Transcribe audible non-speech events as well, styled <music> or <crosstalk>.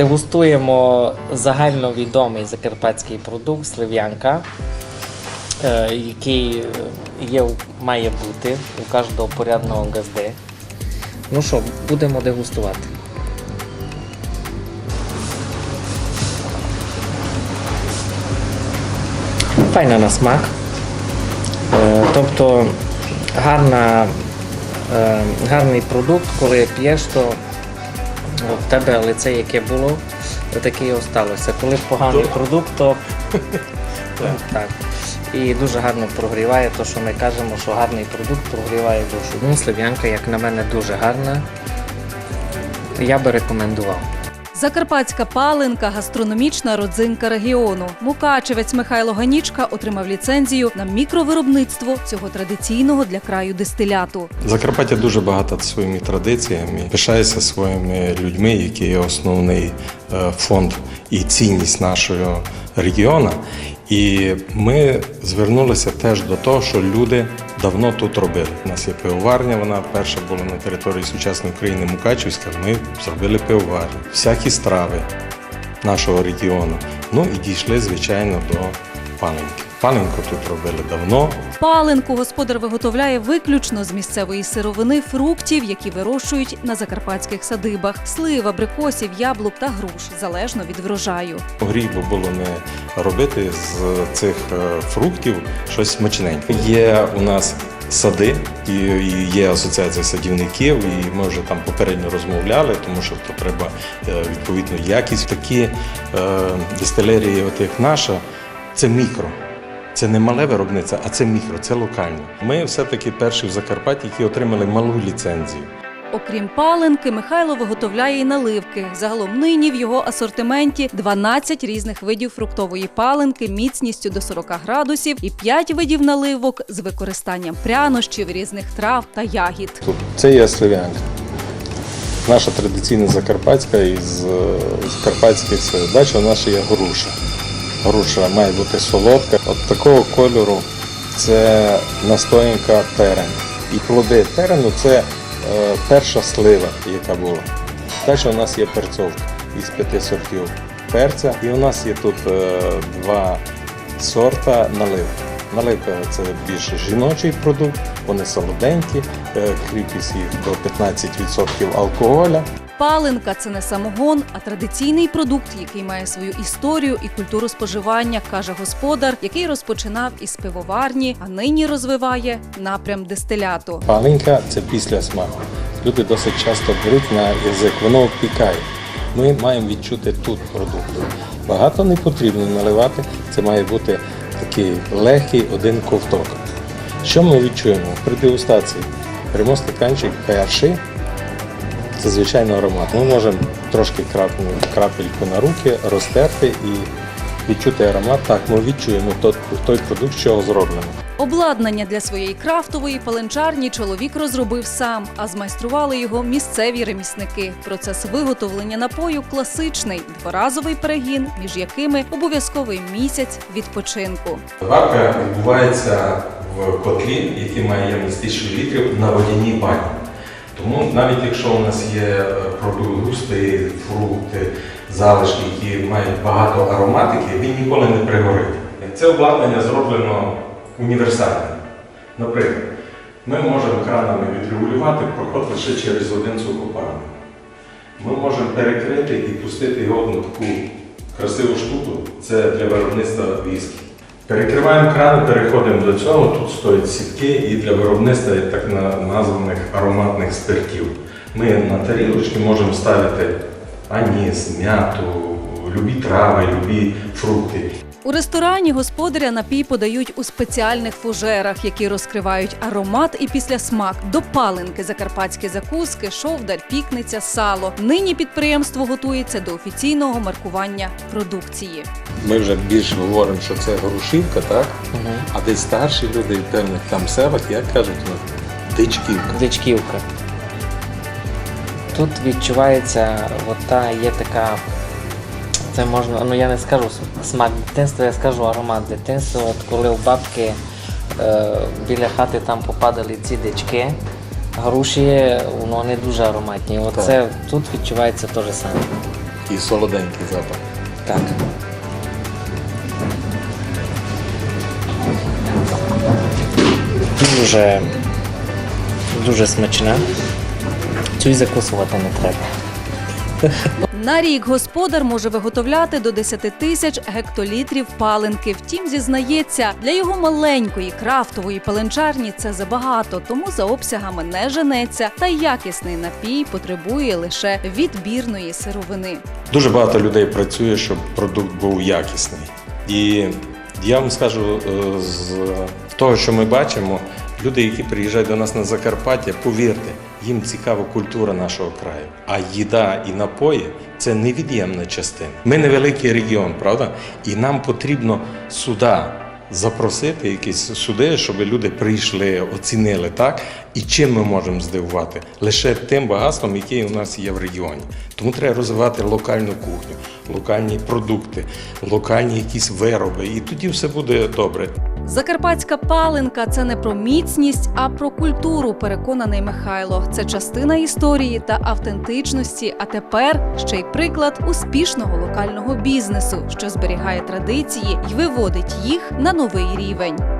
Дегустуємо загальновідомий закарпатський продукт слив'янка, е, який є, має бути у кожного порядного газди. Ну що, будемо дегустувати. Файна на смак. Е, Тобто гарна, е, гарний продукт, коли п'єш, то в тебе лице, яке було, таке і осталося. Коли поганий продукт, то <laughs> <laughs> так. І дуже гарно прогріває, то що ми кажемо, що гарний продукт прогріває душу. Ну, слив'янка, як на мене, дуже гарна. Я би рекомендував. Закарпатська паленка гастрономічна родзинка регіону. Мукачевець Михайло Ганічка отримав ліцензію на мікровиробництво цього традиційного для краю дистиляту. Закарпаття дуже багато своїми традиціями. Пишається своїми людьми, які є основний е, фонд і цінність нашого регіону. І ми звернулися теж до того, що люди давно тут робили. У нас є пивоварня, вона перша була на території сучасної України Мукачівська. Ми зробили пивоварню. Всякі страви нашого регіону. Ну і дійшли, звичайно, до паленки. Паленку тут робили давно. Паленку господар виготовляє виключно з місцевої сировини фруктів, які вирощують на закарпатських садибах: слив, абрикосів, яблук та груш, залежно від врожаю. Гріх би було не робити з цих е, фруктів щось смачненьке. Є у нас сади, і є асоціація садівників, і ми вже там попередньо розмовляли, тому що то треба е, відповідно якість. Такі е, дистилерії, от як наша, це мікро. Це не мале виробництво, а це мікро, це локальне. Ми все-таки перші в Закарпатті, які отримали малу ліцензію. Окрім паленки, Михайло виготовляє і наливки. Загалом нині в його асортименті 12 різних видів фруктової паленки міцністю до 40 градусів і 5 видів наливок з використанням прянощів, різних трав та ягід. Це є слив'янка. Наша традиційна закарпатська із е, закарпатських це дача у нас ще є груша. Груша має бути солодка. От такого кольору це настоянка терен. І плоди терену це е, перша слива, яка була. Далі у нас є перцовка із п'яти сортів перця. І у нас є тут е, два сорта наливки. Наливка це більш жіночий продукт, вони солоденькі, е, кріпість їх до 15% алкоголя. Паленка це не самогон, а традиційний продукт, який має свою історію і культуру споживання, каже господар, який розпочинав із пивоварні, а нині розвиває напрям дистиляту. Паленька це після смаку. Люди досить часто беруть на язик, воно обпікає. Ми маємо відчути тут продукт. Багато не потрібно наливати, це має бути такий легкий один ковток. Що ми відчуємо при дегустації? Беремо стаканчик перший, це звичайно аромат. Ми можемо трошки крапну- крапельку на руки розтерти і відчути аромат. Так, ми відчуємо той, той продукт, з чого зроблено. Обладнання для своєї крафтової паленчарні чоловік розробив сам, а змайстрували його місцеві ремісники. Процес виготовлення напою класичний дворазовий перегін, між якими обов'язковий місяць відпочинку. Варка відбувається в котлі, який має ємність 1000 літрів на водяній бані. Тому навіть якщо у нас є е, фрукти, залишки, які мають багато ароматики, він ніколи не пригорить. Це обладнання зроблено універсальним. Наприклад, ми можемо кранами відрегулювати проход лише через один сухопарник. Ми можемо перекрити і пустити його в таку красиву штуку. Це для виробництва віскі. Перекриваємо крани, переходимо до цього. Тут стоять сітки і для виробництва так названих ароматних спиртів. Ми на тарілочки можемо ставити аніс, м'яту, любі трави, любі фрукти. У ресторані господаря напій подають у спеціальних фужерах, які розкривають аромат і післясмак. До паленки закарпатські закуски, шовдар, пікниця, сало. Нині підприємство готується до офіційного маркування продукції. Ми вже більше говоримо, що це грушівка, так? А десь старші люди в певних там селах, як кажуть, ну, дичківка. Дичківка. Тут відчувається, от та є така. Це можна, ну я не скажу смак дитинства, я скажу аромат дитинства. От коли у бабки е, біля хати там попадали ці дички, груші, воно не дуже ароматні. Так. тут відчувається те ж саме. такий солоденький запах. Так. Дуже, дуже смачне. Цю й закусувати не треба. На рік господар може виготовляти до 10 тисяч гектолітрів паленки. Втім, зізнається, для його маленької крафтової паленчарні це забагато, тому за обсягами не женеться. Та якісний напій потребує лише відбірної сировини. Дуже багато людей працює, щоб продукт був якісний. І я вам скажу е, з того, що ми бачимо, люди, які приїжджають до нас на Закарпаття, повірте, їм цікава культура нашого краю. А їда і напої це невід'ємна частина. Ми невеликий регіон, правда? І нам потрібно сюди запросити якісь суди, щоб люди прийшли, оцінили так. І чим ми можемо здивувати? Лише тим багатством, яке у нас є в регіоні. Тому треба розвивати локальну кухню, локальні продукти, локальні якісь вироби, і тоді все буде добре. Закарпатська паленка це не про міцність, а про культуру, переконаний Михайло. Це частина історії та автентичності. А тепер ще й приклад успішного локального бізнесу, що зберігає традиції і виводить їх на новий рівень.